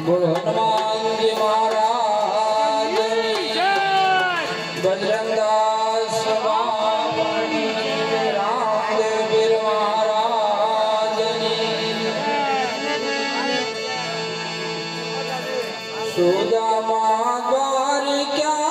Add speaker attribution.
Speaker 1: બોલો હનુમાનજી મહારાજ બજરંગદાસ રામદેવ પીર મહારાજની સુદામા દ્વારિકા